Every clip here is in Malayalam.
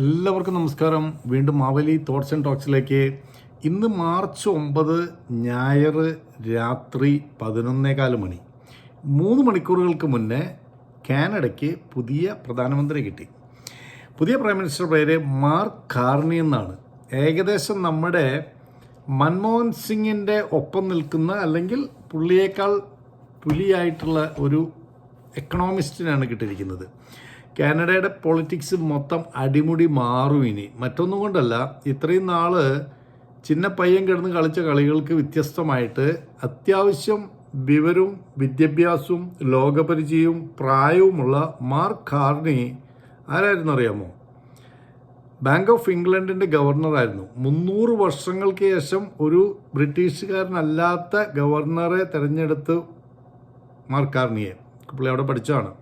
എല്ലാവർക്കും നമസ്കാരം. വീണ്ടും മാവലി തോട്ട്സ് ആൻഡ് ടോക്സിലേക്ക് ഇന്ന് മാർച്ച് ഒമ്പത് ഞായർ രാത്രി പതിനൊന്നേകാൽ മണി. മൂന്ന് മണിക്കൂറുകൾക്ക് മുന്നേ കാനഡയ്ക്ക് പുതിയ പ്രധാനമന്ത്രി കിട്ടി. പുതിയ പ്രൈം മിനിസ്റ്റർ പേര് മാർക്ക് കാർണി എന്നാണ്. ഏകദേശം നമ്മുടെ മൻമോഹൻ സിംഗിന്റെ ഒപ്പം നിൽക്കുന്ന അല്ലെങ്കിൽ പുള്ളിയേക്കാൾ പുലിയായിട്ടുള്ള ഒരു എക്കണോമിസ്റ്റിനാണ് കിട്ടിയിരിക്കുന്നത്. കാനഡയുടെ പൊളിറ്റിക്സ് മൊത്തം അടിമുടി മാറും ഇനി. മറ്റൊന്നും കൊണ്ടല്ല ഇത്രയും നാൾ ചിന്ന പയ്യൻ കിടന്ന് കളിച്ച കളികൾക്ക് വ്യത്യസ്തമായിട്ട് അത്യാവശ്യം വിവരവും വിദ്യാഭ്യാസവും ലോകപരിചയവും പ്രായവുമുള്ള മാർക്ക് കാർണി ആരായിരുന്നു അറിയാമോ ബാങ്ക് ഓഫ് ഇംഗ്ലണ്ടിന്റെ ഗവർണറായിരുന്നു മുന്നൂറ് വർഷങ്ങൾക്ക് ശേഷം ഒരു ബ്രിട്ടീഷുകാരനല്ലാത്ത ഗവർണറെ തിരഞ്ഞെടുത്ത് മാർക്കാർണിയെ പുള്ളി അവിടെ പഠിച്ചതാണ്.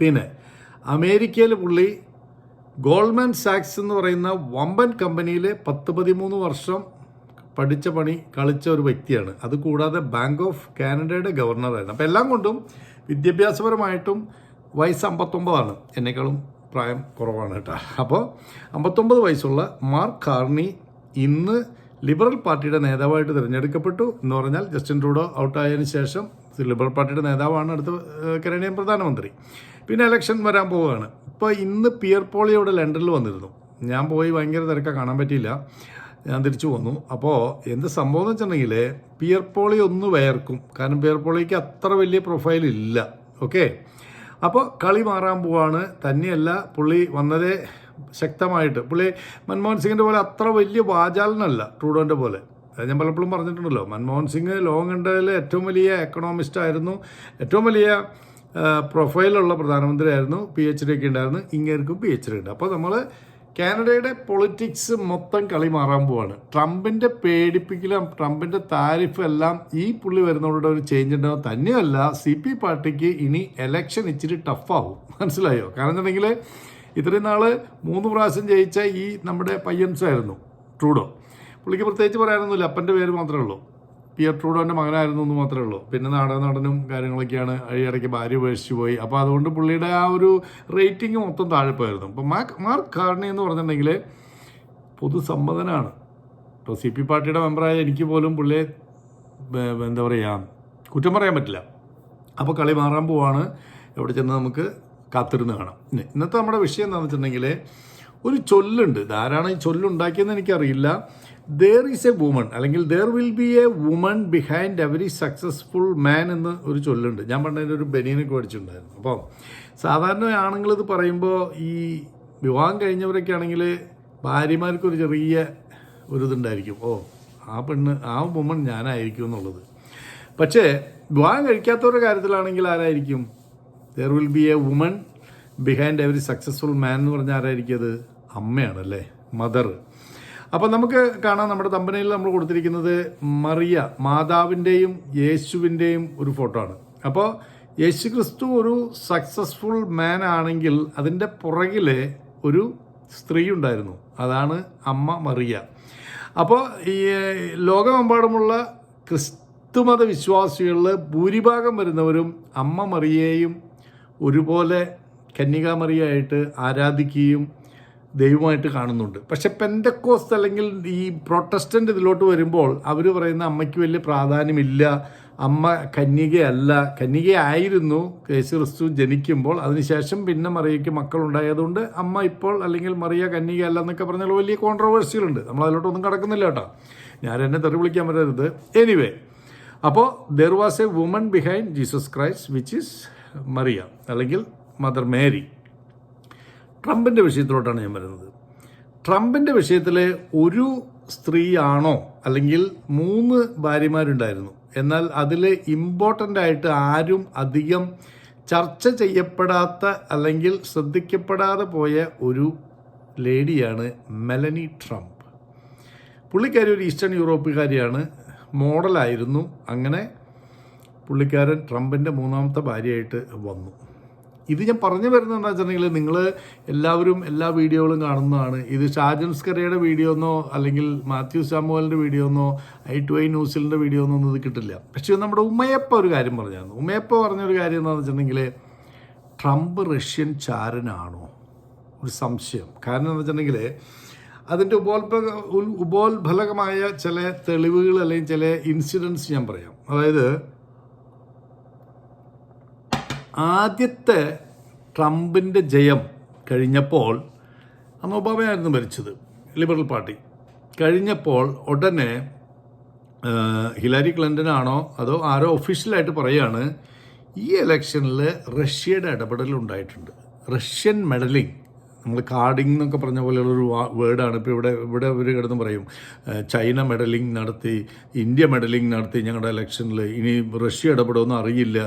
പിന്നെ അമേരിക്കയിൽ പുള്ളി ഗോൾഡ്മാൻ സാക്സ് എന്ന് പറയുന്ന വമ്പൻ കമ്പനിയിൽ പത്ത് പതിമൂന്ന് വർഷം പഠിച്ച പണി കളിച്ച ഒരു വ്യക്തിയാണ്. അതുകൂടാതെ ബാങ്ക് ഓഫ് കാനഡയുടെ ഗവർണറായിരുന്നു. അപ്പോൾ എല്ലാം കൊണ്ടും വിദ്യാഭ്യാസപരമായിട്ടും വയസ്സ് അമ്പത്തൊമ്പതാണ്. എന്നെക്കാളും പ്രായം കുറവാണ് കേട്ടോ. അപ്പോൾ അമ്പത്തൊമ്പത് വയസ്സുള്ള മാർക്ക് കാർണി ഇന്ന് ലിബറൽ പാർട്ടിയുടെ നേതാവായിട്ട് തിരഞ്ഞെടുക്കപ്പെട്ടു എന്ന് പറഞ്ഞാൽ ജസ്റ്റിൻ ട്രൂഡോ ഔട്ടായതിനു ശേഷം ലിബറൽ പാർട്ടിയുടെ നേതാവാണ് അടുത്ത കനേഡിയൻ പ്രധാനമന്ത്രി. പിന്നെ ഇലക്ഷൻ വരാൻ പോവുകയാണ്. ഇപ്പോൾ ഇന്ന് പിയർ പോളി അവിടെ ലണ്ടനിൽ വന്നിരുന്നു. ഞാൻ പോയി ഭയങ്കര തിരക്കാണ് കാണാൻ പറ്റിയില്ല. ഞാൻ തിരിച്ചു വന്നു. അപ്പോൾ എന്ത് സംഭവം എന്ന് വെച്ചിട്ടുണ്ടെങ്കിൽ പിയർ പോളി ഒന്ന് വേർക്കും കാരണം പിയർ പോളിക്ക് അത്ര വലിയ പ്രൊഫൈൽ ഇല്ല. ഓക്കെ? അപ്പോൾ കളി മാറാൻ പോവാണ്. തന്നെയല്ല പുള്ളി വന്നതേ ശക്തമായിട്ട്. പുള്ളി മൻമോഹൻ സിംഗിന്റെ പോലെ അത്ര വലിയ വാചാലനല്ല ട്രൂഡോന്റെ പോലെ. ഞാൻ പലപ്പോഴും പറഞ്ഞിട്ടുണ്ടല്ലോ മൻമോഹൻ സിംഗ് ലോകം കണ്ടതിൽ ഏറ്റവും വലിയ എക്കണോമിസ്റ്റ് ആയിരുന്നു. ഏറ്റവും വലിയ പ്രൊഫൈലുള്ള പ്രധാനമന്ത്രിയായിരുന്നു പി എച്ച് ഡി ഒക്കെ ഉണ്ടായിരുന്നു ഇങ്ങേർക്കും പി എച്ച് ഡി ഉണ്ട്. അപ്പോൾ നമ്മൾ കാനഡയുടെ പൊളിറ്റിക്സ് മൊത്തം കളി മാറാൻ പോവാണ്. ട്രംപിന്റെ പേടിപ്പിക്കലും ട്രംപിന്റെ താരിഫ് എല്ലാം ഈ പുള്ളി വരുന്നതോടെ ഒരു ചേഞ്ച് ഉണ്ടാവും തന്നെയല്ല സി പി പാർട്ടിക്ക് ഇനി എലക്ഷൻ ഇച്ചിരി ടഫാവും മനസ്സിലായോ? കാരണം എന്നുണ്ടെങ്കിൽ ഇത്രയും നാൾ മൂന്ന് പ്രാവശ്യം ജയിച്ച ഈ നമ്മുടെ പയ്യൻസായിരുന്നു ട്രൂഡോ. പുള്ളിക്ക് പ്രത്യേകിച്ച് പറയാനൊന്നുമില്ല അപ്പന്റെ പേര് മാത്രമേ ഉള്ളൂ. പിയർ ട്രൂഡോന്റെ മകനായിരുന്നു എന്ന് മാത്രമേ ഉള്ളൂ. പിന്നെ നാടക നടനും കാര്യങ്ങളൊക്കെയാണ് ഇടയ്ക്ക് ഭാര്യ ഉപേക്ഷിച്ച് പോയി. അപ്പോൾ അതുകൊണ്ട് പുള്ളിയുടെ ആ ഒരു റേറ്റിംഗ് മൊത്തം താഴെ പോയിരുന്നു അപ്പോൾ മാർക്ക് മാർക്ക് കാർണി എന്ന് പറഞ്ഞിട്ടുണ്ടെങ്കിൽ പൊതുസമ്മതനാണ്. ഇപ്പോൾ സി പി പാർട്ടിയുടെ മെമ്പറായ എനിക്ക് പോലും പുള്ളിയെ എന്താ പറയുക കുറ്റം പറയാൻ പറ്റില്ല. അപ്പോൾ കളി മാറാൻ പോവാണ്. എവിടെ ചെന്ന് നമുക്ക് കാത്തിരുന്ന് കാണാം. ഇനി ഇന്നത്തെ നമ്മുടെ വിഷയം എന്താണെന്ന് വെച്ചിട്ടുണ്ടെങ്കിൽ ഒരു ചൊല്ലുണ്ട്. ഇതാരാണ് ഈ ചൊല്ലുണ്ടാക്കിയെന്ന് എനിക്കറിയില്ല. ദർ ഈസ് എ വുമൺ അല്ലെങ്കിൽ there will be a woman behind a very successful man എന്ന് ഒരു ചൊല്ലുണ്ട്. ഞാൻ പണ്ടതിന്റെ ഒരു ബനിയനൊക്കെ പഠിച്ചിട്ടുണ്ടായിരുന്നു. അപ്പോൾ സാധാരണ ആണുങ്ങൾ ഇത് പറയുമ്പോൾ ഈ വിവാഹം കഴിഞ്ഞവരൊക്കെ ആണെങ്കിൽ ഭാര്യമാർക്കൊരു ചെറിയ ഒരു ഇതുണ്ടായിരിക്കും. ഓ ആ പെണ്ണ് ആ വുമൺ ഞാനായിരിക്കും എന്നുള്ളത്. പക്ഷേ വിവാഹം കഴിക്കാത്തവരുടെ കാര്യത്തിലാണെങ്കിൽ ആരായിരിക്കും? There will be a woman behind every successful man എന്ന് പറഞ്ഞാൽ ആരായിരിക്കും അത്? അമ്മയാണ് അല്ലേ മദർ അപ്പം നമുക്ക് കാണാം നമ്മുടെ തമ്പനയിൽ നമ്മൾ കൊടുത്തിരിക്കുന്നത് മറിയ മാതാവിന്റെയും യേശുവിന്റെയും ഒരു ഫോട്ടോ ആണ്. അപ്പോൾ യേശു ക്രിസ്തു ഒരു സക്സസ്ഫുൾ മാൻ ആണെങ്കിൽ അതിന്റെ പുറകിലെ ഒരു സ്ത്രീ ഉണ്ടായിരുന്നു. അതാണ് അമ്മ മറിയ. അപ്പോൾ ഈ ലോകമെമ്പാടുമുള്ള ക്രിസ്തുമത വിശ്വാസികളിൽ ഭൂരിഭാഗം വരുന്നവരും അമ്മ മറിയയെയും ഒരുപോലെ കന്യകാമറിയായിട്ട് ആരാധിക്കുകയും ദൈവമായിട്ട് കാണുന്നുണ്ട്. പക്ഷെ പെന്തക്കോസ്റ്റ് അല്ലെങ്കിൽ ഈ പ്രൊട്ടസ്റ്റന്റ് ഇതിലോട്ട് വരുമ്പോൾ അവർ പറയുന്ന അമ്മയ്ക്ക് വലിയ പ്രാധാന്യമില്ല അമ്മ കന്യകയല്ല. കന്യകയായിരുന്നു യേശു ക്രിസ്തു ജനിക്കുമ്പോൾ. അതിനുശേഷം പിന്നെ മറിയയ്ക്ക് മക്കളുണ്ടായതുകൊണ്ട് അമ്മ ഇപ്പോൾ അല്ലെങ്കിൽ മറിയ കന്യകയല്ല എന്നൊക്കെ പറഞ്ഞാൽ വലിയ കോൺട്രവേഴ്സികളുണ്ട് നമ്മൾ അതിലോട്ടൊന്നും കടക്കുന്നില്ല കേട്ടോ. ഞാൻ എന്നെ തെറി വിളിക്കാൻ പറ്റരുത് എനിവേ അപ്പോൾ there was a woman behind Jesus Christ which is Mariya അല്ലെങ്കിൽ മദർ മേരി ട്രംപിന്റെ വിഷയത്തിലോട്ടാണ് ഞാൻ വരുന്നത്. ട്രംപിന്റെ വിഷയത്തിൽ ഒരു സ്ത്രീയാണോ അല്ലെങ്കിൽ മൂന്ന് ഭാര്യമാരുണ്ടായിരുന്നു. എന്നാൽ അതിൽ ഇമ്പോർട്ടന്റ് ആയിട്ട് ആരും അധികം ചർച്ച ചെയ്യപ്പെടാത്ത അല്ലെങ്കിൽ ശ്രദ്ധിക്കപ്പെടാതെ പോയ ഒരു ലേഡിയാണ് മെലനി ട്രംപ്. പുള്ളിക്കാരി ഒരു ഈസ്റ്റേൺ യൂറോപ്പുകാരിയാണ് മോഡലായിരുന്നു. അങ്ങനെ പുള്ളിക്കാരൻ ട്രംപിന്റെ മൂന്നാമത്തെ ഭാര്യയായിട്ട് വന്നു. ഇത് ഞാൻ പറഞ്ഞു വരുന്നത് എന്താ വെച്ചിട്ടുണ്ടെങ്കിൽ നിങ്ങൾ എല്ലാവരും എല്ലാ വീഡിയോകളും കാണുന്നതാണ്. ഇത് ഷാജൻ സ്കറിയുടെ വീഡിയോ എന്നോ അല്ലെങ്കിൽ മാത്യു സാമുവലിന്റെ വീഡിയോ എന്നോ ഐ ടു ഐ ന്യൂസിലിന്റെ വീഡിയോ എന്നോ ഒന്നും ഇത് കിട്ടില്ല. പക്ഷേ നമ്മുടെ ഉമ്മയപ്പ ഒരു കാര്യം പറഞ്ഞായിരുന്നു ഉമ്മയപ്പ പറഞ്ഞൊരു കാര്യം എന്താണെന്ന് വെച്ചിട്ടുണ്ടെങ്കിൽ ട്രംപ് റഷ്യൻ ചാരനാണോ? ഒരു സംശയം. കാരണം എന്ന് വെച്ചിട്ടുണ്ടെങ്കിൽ അതിന്റെ ഉപോത്ഭക ഉൽ- ഉപോത്ഫലകമായ ചില തെളിവുകൾ അല്ലെങ്കിൽ ചില ഇൻസിഡൻസ് ഞാൻ പറയാം. അതായത് ആദ്യത്തെ ട്രംപിന്റെ ജയം കഴിഞ്ഞപ്പോൾ അന്ന് ഒബാമയായിരുന്നു ഭരിച്ചത് ലിബറൽ പാർട്ടി. കഴിഞ്ഞപ്പോൾ ഉടനെ ഹിലാരി ക്ലിന്റൺ ആണോ അതോ ആരോ ഒഫീഷ്യലായിട്ട് പറയാണ് ഈ ഇലക്ഷനിൽ റഷ്യയുടെ ഇടപെടൽ ഉണ്ടായിട്ടുണ്ട് റഷ്യൻ മെഡലിംഗ് നമ്മൾ കാർഡിംഗ് എന്നൊക്കെ പറഞ്ഞ പോലെയുള്ളൊരു വേർഡാണ്. ഇപ്പോൾ ഇവിടെ ഇവിടെ ഇവർ കിടന്ന് പറയും ചൈന മെഡലിംഗ് നടത്തി ഇന്ത്യ മെഡലിംഗ് നടത്തി ഞങ്ങളുടെ ഇലക്ഷനിൽ ഇനി റഷ്യ ഇടപെടുമെന്ന് അറിയില്ല.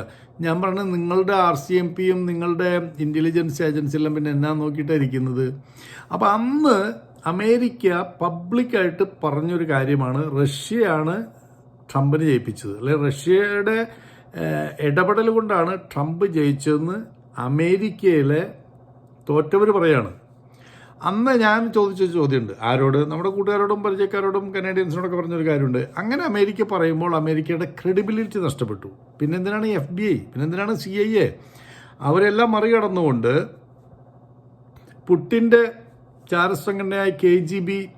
ഞാൻ പറഞ്ഞത് നിങ്ങളുടെ ആർ സി എം പിയും നിങ്ങളുടെ ഇന്റലിജൻസ് ഏജൻസിയെല്ലാം പിന്നെ എന്നാ നോക്കിയിട്ടായിരിക്കുന്നത് അപ്പോൾ അന്ന് അമേരിക്ക പബ്ലിക്കായിട്ട് പറഞ്ഞൊരു കാര്യമാണ് റഷ്യയാണ് ട്രംപിനെ ജയിപ്പിച്ചത്. അല്ലെ റഷ്യയുടെ ഇടപെടൽ കൊണ്ടാണ് ട്രംപ് ജയിച്ചതെന്ന് അമേരിക്കയിലെ തോറ്റവർ പറയാണ്. അന്ന് ഞാൻ ചോദിച്ച ചോദ്യമുണ്ട്. ആരോട്? നമ്മുടെ കൂട്ടുകാരോടും പരിചയക്കാരോടും കനേഡിയൻസിനോടൊക്കെ പറഞ്ഞൊരു കാര്യമുണ്ട്. അങ്ങനെ അമേരിക്ക പറയുമ്പോൾ അമേരിക്കയുടെ ക്രെഡിബിലിറ്റി നഷ്ടപ്പെട്ടു. പിന്നെന്തിനാണ് എഫ് ബി ഐ പിന്നെന്തിനാണ് സി ഐ എ അവരെല്ലാം മറികടന്നുകൊണ്ട് പുട്ടിന്റെ ചാരസംഘടനയായ കെ ജി ബി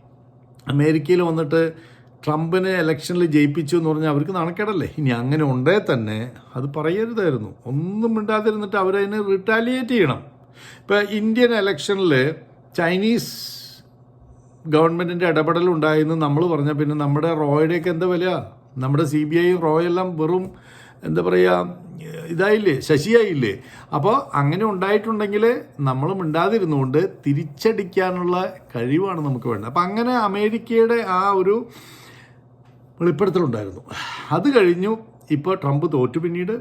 അമേരിക്കയിൽ വന്നിട്ട് ട്രംപിനെ ഇലക്ഷനിൽ ജയിപ്പിച്ചു എന്ന് പറഞ്ഞാൽ അവർക്ക് നാണക്കേടല്ലേ? ഇനി അങ്ങനെ ഉണ്ടേ തന്നെ അത് പറയരുതായിരുന്നു. ഒന്നും മിണ്ടാതിരുന്നിട്ട് അവരതിനെ റിട്ടാലിയേറ്റ് ചെയ്യണം. ഇപ്പോൾ ഇന്ത്യൻ ഇലക്ഷനിൽ ചൈനീസ് ഗവൺമെന്റിന്റെ ഇടപെടൽ ഉണ്ടായെന്ന് നമ്മൾ പറഞ്ഞാൽ പിന്നെ നമ്മുടെ റോയുടെയൊക്കെ എന്താ വില? നമ്മുടെ സി ബി ഐ റോയെല്ലാം വെറും എന്താ പറയുക ഇതായില്ലേ ശശിയായില്ലേ? അപ്പോൾ അങ്ങനെ ഉണ്ടായിട്ടുണ്ടെങ്കിൽ നമ്മൾ മിണ്ടാതിരുന്നുകൊണ്ട് തിരിച്ചടിക്കാനുള്ള കഴിവാണ് നമുക്ക് വേണ്ടത്. അപ്പം അങ്ങനെ അമേരിക്കയുടെ ആ ഒരു വെളിപ്പെടുത്തലുണ്ടായിരുന്നു. അത് കഴിഞ്ഞു ഇപ്പോൾ ട്രംപ് തോറ്റു പിന്നീട്.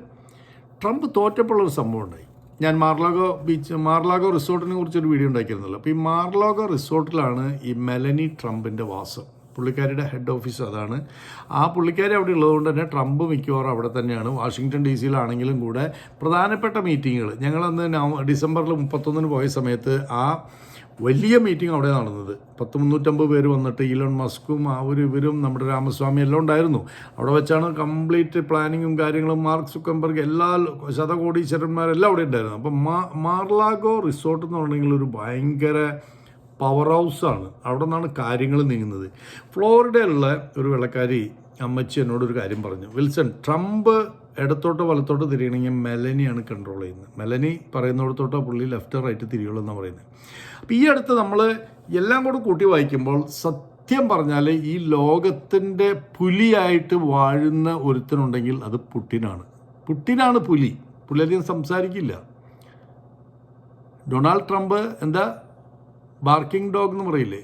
ട്രംപ് തോറ്റപ്പോൾ ഒരു സംഭവം ഉണ്ടായി. ഞാൻ മാർലാഗോ ബീച്ച് മാർലാഗോ റിസോർട്ടിനെ കുറിച്ചൊരു വീഡിയോ ഉണ്ടാക്കിയിരുന്നല്ലോ. അപ്പോൾ ഈ മാർലാഗോ റിസോർട്ടിലാണ് ഈ മെലനി ട്രംപിന്റെ വാസം. പുള്ളിക്കാരിയുടെ ഹെഡ് ഓഫീസ് അതാണ്. ആ പുള്ളിക്കാരി അവിടെ ഉള്ളതുകൊണ്ട് തന്നെ ട്രംപ് മിക്കവാറും അവിടെ തന്നെയാണ്. വാഷിങ്ടൺ ഡി സിയിലാണെങ്കിലും കൂടെ പ്രധാനപ്പെട്ട മീറ്റിങ്ങുകൾ. ഞങ്ങളന്ന് ഡിസംബറിൽ മുപ്പത്തൊന്നിന് പോയ സമയത്ത് ആ വലിയ മീറ്റിംഗ് അവിടെ നടന്നത്. പത്ത് മുന്നൂറ്റമ്പത് പേര് വന്നിട്ട് ഇലോൺ മസ്കും ആ ഒരു ഇവരും നമ്മുടെ രാമസ്വാമി എല്ലാം ഉണ്ടായിരുന്നു. അവിടെ വെച്ചാണ് കംപ്ലീറ്റ് പ്ലാനിങ്ങും കാര്യങ്ങളും. മാർക്ക് സുക്കംബർഗ് എല്ലാ ശതകോടീശ്വരന്മാരെല്ലാം അവിടെ ഉണ്ടായിരുന്നു. അപ്പം മാർലാഗോ റിസോർട്ട് എന്ന് പറഞ്ഞെങ്കിൽ ഒരു ഭയങ്കര പവർ ഹൗസാണ് അവിടെ നിന്നാണ് കാര്യങ്ങൾ നീങ്ങുന്നത്. ഫ്ലോറിഡയിലുള്ള ഒരു വെള്ളക്കാരി അമ്മച്ചി എന്നോടൊരു കാര്യം പറഞ്ഞു. വിൽസൺ ട്രംപ് ഇടത്തോട്ടോ വലത്തോട്ടോ തിരിയണമെങ്കിൽ മെലനിയാണ് കൺട്രോൾ ചെയ്യുന്നത്. മെലനി പറയുന്നിടത്തോട്ടോ പുള്ളി ലെഫ്റ്റ് റൈറ്റ് തിരിയുള്ളൂ എന്നാണ് പറയുന്നത്. അപ്പോൾ ഈ അടുത്ത് നമ്മൾ എല്ലാം കൂടെ കൂട്ടി വായിക്കുമ്പോൾ സത്യം പറഞ്ഞാൽ ഈ ലോകത്തിന്റെ പുലിയായിട്ട് വാഴുന്ന ഒരുത്തനുണ്ടെങ്കിൽ അത് പുട്ടിനാണ്. പുട്ടിനാണ് പുലി. പുള്ളി അധികം സംസാരിക്കില്ല. ഡൊണാൾഡ് ട്രംപ് എന്താ? ബാർക്കിംഗ് ഡോഗ് എന്ന് പറയില്ലേ?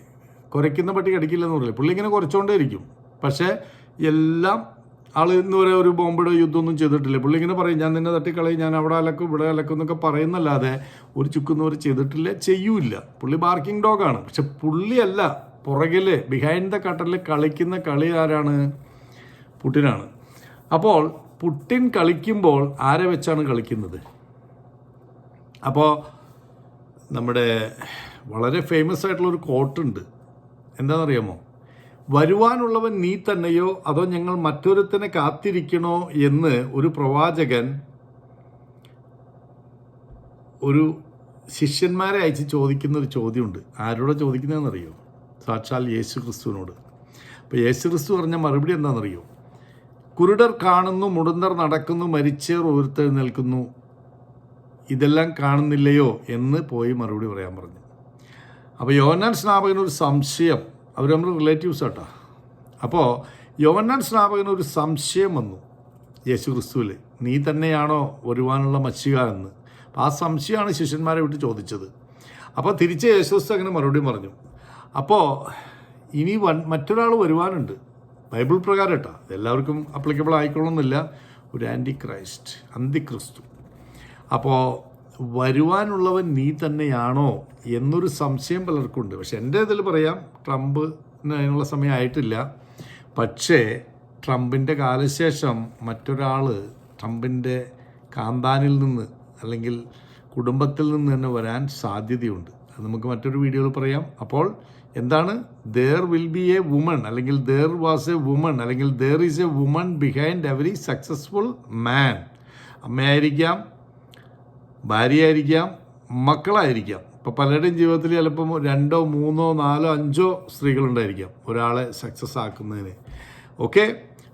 കുരയ്ക്കുന്ന പട്ടി കടിക്കില്ലെന്ന് പറയില്ലേ? പുള്ളി ഇങ്ങനെ കുറച്ചുകൊണ്ടേ ഇരിക്കും പക്ഷേ എല്ലാം ആൾ ഇന്ന് വരെ ഒരു ബോംബിടോ യുദ്ധമൊന്നും ചെയ്തിട്ടില്ല. പുള്ളി ഇങ്ങനെ പറയും ഞാൻ നിന്നെ തട്ടിക്കളയും ഞാൻ അവിടെ അലക്കും ഇവിടെ അലക്കും എന്നൊക്കെ പറയുന്നല്ലാതെ ഒരു ചുക്കുന്നവർ ചെയ്തിട്ടില്ല ചെയ്യൂല പുള്ളി ബാർക്കിംഗ് ഡോഗാണ് പക്ഷെ പുള്ളിയല്ല പുറകിൽ ബിഹൈൻഡ് ദ കട്ടറിൽ കളിക്കുന്ന കളി ആരാണ്? പുട്ടിനാണ്. അപ്പോൾ പുട്ടിൻ കളിക്കുമ്പോൾ ആരെ വെച്ചാണ് കളിക്കുന്നത്? അപ്പോൾ നമ്മുടെ വളരെ ഫേമസ് ആയിട്ടുള്ള ഒരു കോട്ടുണ്ട് എന്താണെന്നറിയാമോ? വരുവാനുള്ളവൻ നീ തന്നെയോ അതോ ഞങ്ങൾ മറ്റൊരുത്തനെ കാത്തിരിക്കണോ എന്ന് ഒരു പ്രവാചകൻ ഒരു ശിഷ്യന്മാരെ അയച്ച് ചോദിക്കുന്ന ഒരു ചോദ്യമുണ്ട്. ആരോടെ ചോദിക്കുന്നതെന്നറിയോ? സാക്ഷാൽ യേശു ക്രിസ്തുവിനോട് അപ്പോൾ യേശു ക്രിസ്തു പറഞ്ഞ മറുപടി എന്താണെന്നറിയോ? കുരുടർ കാണുന്നു മുടന്തർ നടക്കുന്നു മരിച്ചേർ ഉയർത്തെഴുന്നേൽക്കുന്നു ഇതെല്ലാം കാണുന്നില്ലയോ എന്ന് പോയി മറുപടി പറയാൻ പറഞ്ഞു. അപ്പോൾ യോനാൻ സ്നാപകനൊരു സംശയം. അവർ നമ്മൾ റിലേറ്റീവ്സ് ആട്ടാ അപ്പോൾ യോവന്നാൻ സ്നാപകന് ഒരു സംശയം വന്നു യേശു ക്രിസ്തുവിൽ നീ തന്നെയാണോ വരുവാനുള്ള മച്ചിക എന്ന് അപ്പോൾ ആ സംശയമാണ് ശിഷ്യന്മാരെ വിട്ട് ചോദിച്ചത്. അപ്പോൾ തിരിച്ച് യേശു ക്രിസ്തു അങ്ങനെ മറുപടി പറഞ്ഞു. അപ്പോൾ ഇനി വൻ മറ്റൊരാൾ വരുവാനുണ്ട്. ബൈബിൾ പ്രകാരം കേട്ടോ എല്ലാവർക്കും അപ്ലിക്കബിൾ ആയിക്കൊള്ളുന്നില്ല. ഒരു ആന്റി ക്രൈസ്റ്റ് അന്തിക്രിസ്തു. അപ്പോൾ വരുവാനുള്ളവൻ നീ തന്നെയാണോ എന്നൊരു സംശയം പലർക്കുണ്ട്. പക്ഷെ എന്റെ ഇതിൽ പറയാം ട്രംപ് അതിനുള്ള സമയമായിട്ടില്ല പക്ഷേ ട്രംപിന്റെ കാലശേഷം മറ്റൊരാൾ ട്രംപിന്റെ കാന്താനിൽ നിന്ന് അല്ലെങ്കിൽ കുടുംബത്തിൽ നിന്ന് തന്നെ വരാൻ സാധ്യതയുണ്ട്. അത് നമുക്ക് മറ്റൊരു വീഡിയോയിൽ പറയാം. അപ്പോൾ എന്താണ്? There will be a woman അല്ലെങ്കിൽ ദേർ വാസ് എ വുമൺ അല്ലെങ്കിൽ there is a woman behind every successful man അമ്മയായിരിക്കാം ഭാര്യയായിരിക്കാം മക്കളായിരിക്കാം. ഇപ്പോൾ പലരുടെയും ജീവിതത്തിൽ ചിലപ്പം രണ്ടോ മൂന്നോ നാലോ അഞ്ചോ സ്ത്രീകളുണ്ടായിരിക്കാം ഒരാളെ സക്സസ് ആക്കുന്നതിന്. ഓക്കെ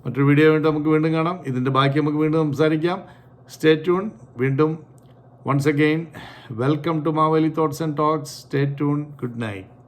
മറ്റൊരു വീഡിയോ വേണ്ടി നമുക്ക് വീണ്ടും കാണാം. ഇതിന്റെ ബാക്കി നമുക്ക് വീണ്ടും സംസാരിക്കാം. സ്റ്റേ ട്യൂൺ വീണ്ടും once again welcome to Maveli thoughts and talks stay tune good night